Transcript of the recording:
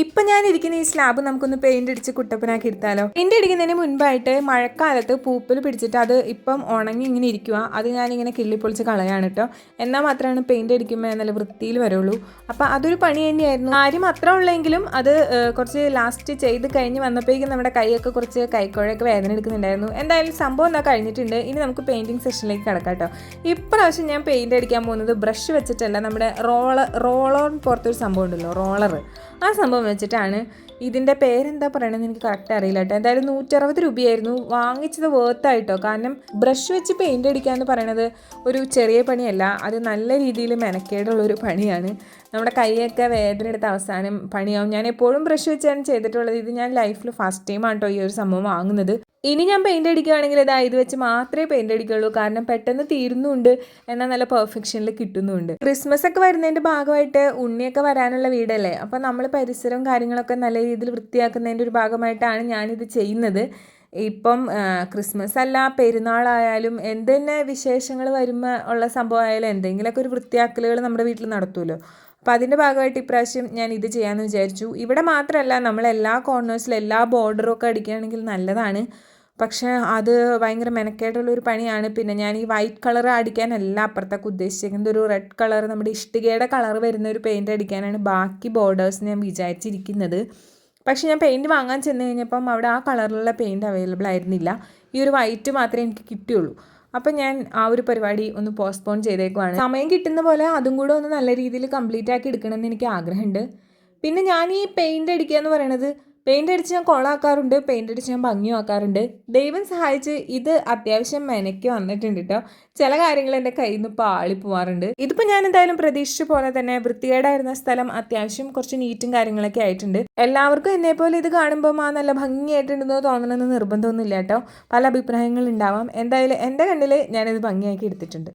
ഇപ്പൊ ഞാൻ ഇരിക്കുന്ന ഈ സ്ലാബ് നമുക്കൊന്ന് പെയിന്റ് അടിച്ച് കുട്ടപ്പനാക്കി എടുത്താലോ? പെയിന്റ് അടിക്കുന്നതിന് മുൻപായിട്ട് മഴക്കാലത്ത് പൂപ്പൽ പിടിച്ചിട്ട് അത് ഇപ്പം ഉണങ്ങി ഇങ്ങനെ ഇരിക്കുക അത് ഞാനിങ്ങനെ കിള്ളിപ്പൊളിച്ച് കളയാണ് കേട്ടോ എന്നാൽ മാത്രമാണ് പെയിന്റ് അടിക്കുമ്പോൾ നല്ല വൃത്തിയിൽ വരുള്ളൂ. അപ്പോൾ അതൊരു പണി തന്നെയായിരുന്നു. ആരും അത്ര ഉള്ളെങ്കിലും അത് കുറച്ച് ലാസ്റ്റ് ചെയ്ത് കഴിഞ്ഞ് വന്നപ്പോഴേക്കും നമ്മുടെ കൈയൊക്കെ കുറച്ച് കൈക്കുഴയൊക്കെ വേദന എടുക്കുന്നുണ്ടായിരുന്നു. എന്തായാലും സംഭവം എന്നാ കഴിഞ്ഞിട്ടുണ്ട്. ഇനി നമുക്ക് പെയിന്റിങ് സെഷനിലേക്ക് കിടക്കാം കേട്ടോ ഇപ്രാവശ്യം ഞാൻ പെയിന്റ് അടിക്കാൻ പോകുന്നത് ബ്രഷ് വെച്ചിട്ടല്ല. നമ്മുടെ റോളർ റോളർ പുറത്തൊരു സംഭവം ഉണ്ടല്ലോ റോളർ ആ സംഭവം വെച്ചിട്ടാണ് ഇതിന്റെ പേരെന്താ പറയണമെന്ന് എനിക്ക് കറക്റ്റ് അറിയില്ല കേട്ടോ എന്തായാലും നൂറ്ററുപത് രൂപയായിരുന്നു. വാങ്ങിച്ചത് വേർത്തായിട്ടോ കാരണം ബ്രഷ് വെച്ച് പെയിന്റ് അടിക്കുക എന്ന് പറയണത് ഒരു ചെറിയ പണിയല്ല. അത് നല്ല രീതിയിൽ മെനക്കേടുള്ള ഒരു പണിയാണ്. നമ്മുടെ കൈയൊക്കെ വേദന എടുത്ത അവസാനം പണിയാവും. ഞാൻ എപ്പോഴും ബ്രഷ് വെച്ചാണ് ചെയ്തിട്ടുള്ളത്. ഇത് ഞാൻ ലൈഫിൽ ഫസ്റ്റ് ടൈമാണ് കേട്ടോ ഈ ഒരു സംഭവം വാങ്ങുന്നത്. ഇനി ഞാൻ പെയിന്റ് അടിക്കുകയാണെങ്കിൽ ഇതാ ഇത് വെച്ച് മാത്രമേ പെയിന്റ് അടിക്കുകയുള്ളൂ. കാരണം പെട്ടെന്ന് തീരുന്നുണ്ട് എന്നാൽ നല്ല പെർഫെക്ഷനിൽ കിട്ടുന്നുണ്ട്. ക്രിസ്മസ് ഒക്കെ വരുന്നതിന്റെ ഭാഗമായിട്ട് ഉണ്ണിയൊക്കെ വരാനുള്ള വീടല്ലേ? അപ്പോൾ നമ്മൾ പരിസരവും കാര്യങ്ങളൊക്കെ നല്ല രീതിയിൽ വൃത്തിയാക്കുന്നതിന്റെ ഒരു ഭാഗമായിട്ടാണ് ഞാനിത് ചെയ്യുന്നത്. ഇപ്പം ക്രിസ്മസ് അല്ല പെരുന്നാളായാലും എന്ത് തന്നെ വിശേഷങ്ങൾ വരുമ്പോൾ ഉള്ള സംഭവമായാലും എന്തെങ്കിലുമൊക്കെ ഒരു വൃത്തിയാക്കലുകൾ നമ്മുടെ വീട്ടിൽ നടത്തുമല്ലോ അപ്പോൾ അതിന്റെ ഭാഗമായിട്ട് ഇപ്രാവശ്യം ഞാൻ ഇത് ചെയ്യാമെന്ന് വിചാരിച്ചു. ഇവിടെ മാത്രമല്ല നമ്മൾ എല്ലാ കോർണേഴ്സിലും എല്ലാ ബോർഡറും ഒക്കെ അടിക്കുകയാണെങ്കിൽ നല്ലതാണ്. പക്ഷേ അത് ഭയങ്കര മെനക്കേട്ടുള്ളൊരു പണിയാണ്. പിന്നെ ഞാൻ ഈ വൈറ്റ് കളർ അടിക്കാനല്ല അപ്പുറത്തൊക്കെ ഉദ്ദേശിച്ചിരിക്കുന്നത് ഒരു റെഡ് കളർ നമ്മുടെ ഇഷ്ടികയുടെ കളർ വരുന്ന ഒരു പെയിന്റ് അടിക്കാനാണ് ബാക്കി ബോർഡേഴ്സ് ഞാൻ വിചാരിച്ചിരിക്കുന്നത്. പക്ഷേ ഞാൻ പെയിന്റ് വാങ്ങാൻ ചെന്ന് കഴിഞ്ഞപ്പം അവിടെ ആ കളറിലുള്ള പെയിന്റ് അവൈലബിൾ ആയിരുന്നില്ല. ഈ ഒരു വൈറ്റ് മാത്രമേ എനിക്ക് കിട്ടിയുള്ളൂ. അപ്പം ഞാൻ ആ ഒരു പരിപാടി ഒന്ന് പോസ്റ്റ്പോൺ ചെയ്തേക്കുവാണ്. സമയം കിട്ടുന്ന പോലെ അതും കൂടെ ഒന്ന് നല്ല രീതിയിൽ കംപ്ലീറ്റ് ആക്കി എടുക്കണമെന്ന് എനിക്ക് ആഗ്രഹമുണ്ട്. പിന്നെ ഞാൻ ഈ പെയിന്റ് അടിക്കുക എന്ന് പറയണത് പെയിന്റ് അടിച്ച് ഞാൻ കൊളാക്കാറുണ്ട് പെയിന്റ് അടിച്ച് ഞാൻ ഭംഗിയാക്കാറുണ്ട്. ദൈവം സഹായിച്ച് ഇത് അത്യാവശ്യം മെനക്കി വന്നിട്ടുണ്ട് കേട്ടോ ചില കാര്യങ്ങൾ എന്റെ കയ്യിൽ നിന്ന് പാളി പോവാറുണ്ട് ഇതിപ്പോൾ ഞാൻ എന്തായാലും പ്രതീക്ഷിച്ച പോലെ തന്നെ വൃത്തികേടായിരുന്ന സ്ഥലം അത്യാവശ്യം കുറച്ച് നീറ്റും കാര്യങ്ങളൊക്കെ ആയിട്ടുണ്ട്. എല്ലാവർക്കും എന്നെ പോലെ ഇത് കാണുമ്പോൾ ആ നല്ല ഭംഗിയായിട്ടുണ്ടെന്ന് തോന്നണമെന്ന് നിർബന്ധമൊന്നുമില്ല കേട്ടോ പല അഭിപ്രായങ്ങൾ ഉണ്ടാവാം. എന്തായാലും എന്റെ കണ്ണിൽ ഞാനിത് ഭംഗിയാക്കി എടുത്തിട്ടുണ്ട്.